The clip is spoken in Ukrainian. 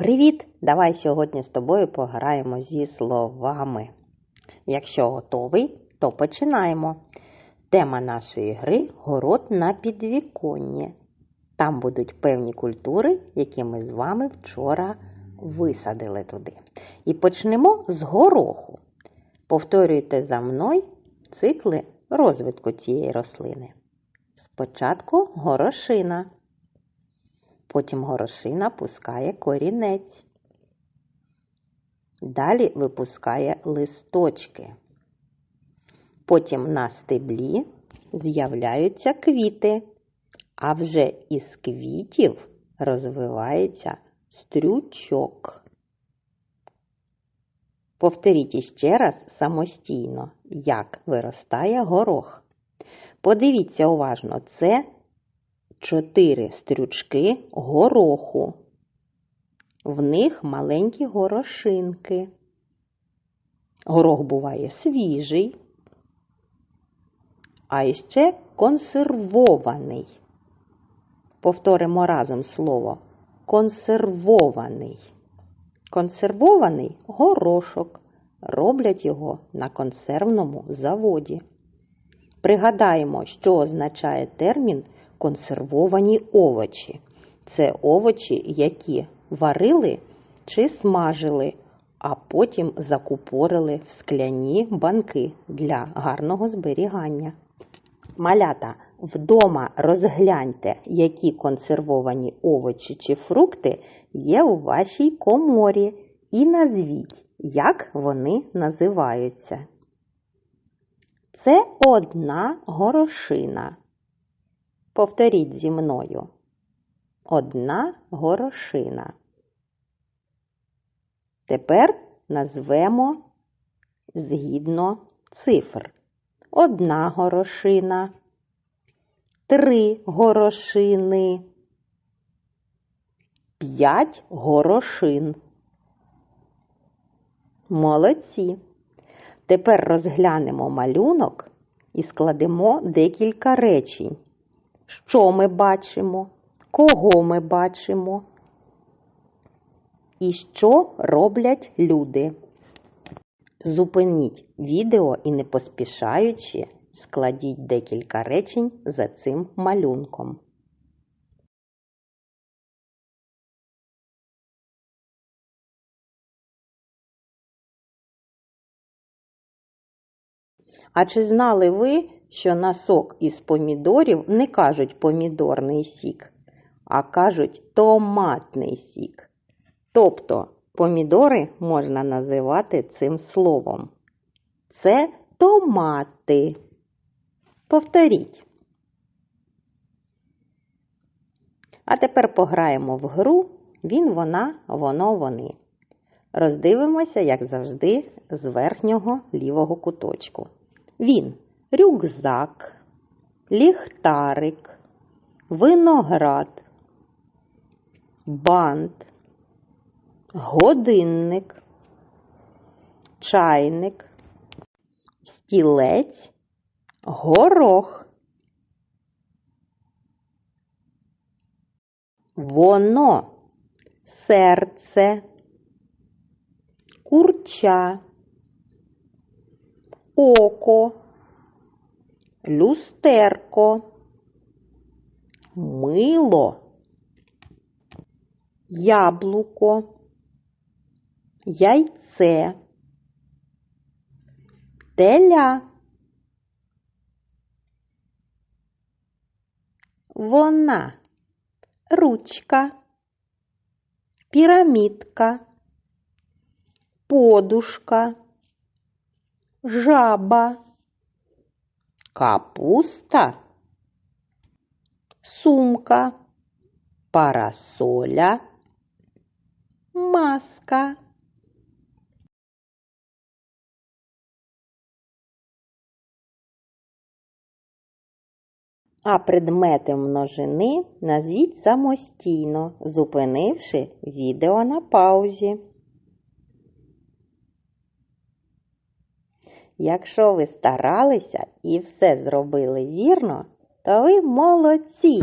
Привіт! Давай сьогодні з тобою пограємо зі словами. Якщо готовий, то починаємо. Тема нашої гри город на підвіконні. Там будуть певні культури, які ми з вами вчора висадили туди. І почнемо з гороху. Повторюйте за мною цикли розвитку цієї рослини. Спочатку горошина. Потім горошина пускає корінець. Далі випускає листочки. Потім на стеблі з'являються квіти, а вже із квітів розвивається стрючок. Повторіть іще раз самостійно, як виростає горох. Подивіться уважно, це чотири стрючки гороху. В них маленькі горошинки. Горох буває свіжий, а іще консервований. Повторимо разом слово консервований. Консервований горошок. Роблять його на консервному заводі. Пригадаємо, що означає термін консервовані овочі. Це овочі, які варили чи смажили, а потім закупорили в скляні банки для гарного зберігання. Малята, вдома розгляньте, які консервовані овочі чи фрукти є у вашій коморі, і назвіть, як вони називаються. Це одна горошина. Повторіть зі мною. Одна горошина. Тепер назвемо згідно цифр. Одна горошина, три горошини, п'ять горошин. Молодці. Тепер розглянемо малюнок і складемо декілька речень. Що ми бачимо? Кого ми бачимо? І що роблять люди? Зупиніть відео і не поспішаючи складіть декілька речень за цим малюнком. А чи знали ви, що на сок із помідорів не кажуть помідорний сік, а кажуть томатний сік? Тобто помідори можна називати цим словом. Це томати. Повторіть. А тепер пограємо в гру він, вона, воно, вони. Роздивимося, як завжди, з верхнього лівого куточку. Він рюкзак, ліхтарик, виноград, бант, годинник, чайник, стілець, горох. Воно серце, курча, око, люстерко, мило, яблуко, яйце, теля. Вона ручка, пірамідка, подушка, жаба, капуста, сумка, парасоля, маска. А предмети множини назвіть самостійно, зупинивши відео на паузі. Якщо ви старалися і все зробили вірно, то ви молодці!